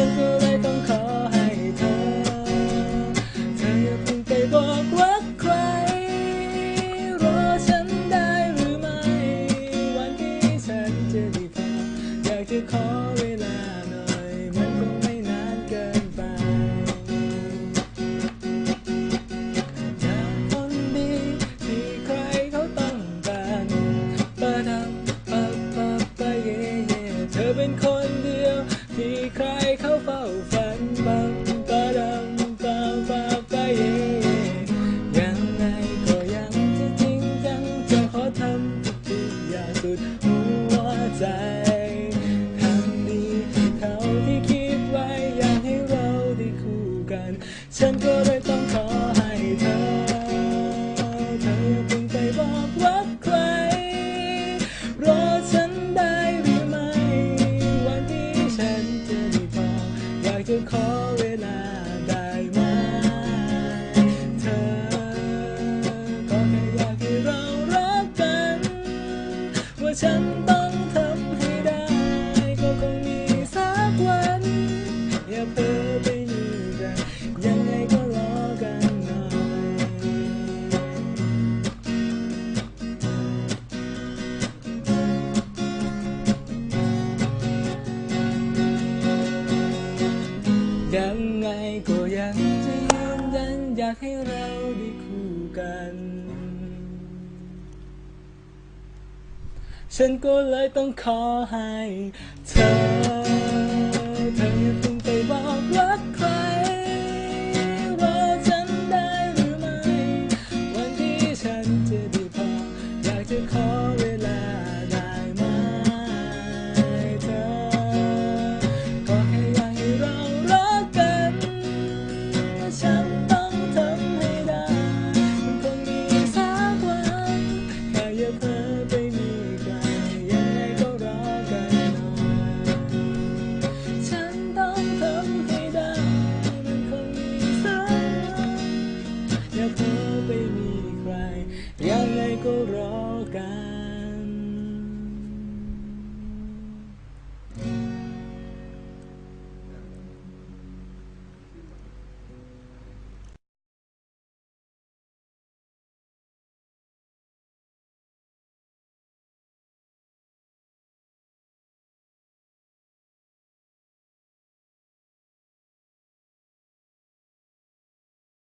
absolute. ใจทำดีให้เท่าที่คิดไว้อยากให้เราได้คู่กัน ฉันก็เลยต้องขอให้เธอ เธอเพิ่งไปบอกรักใคร รอฉันได้หรือไม่ วันที่ฉันจะได้บออยากจะขอเวลา ก็ยังจะยืนยันอยากให้เราได้คู่กัน ฉันก็เลยต้องขอให้เธอ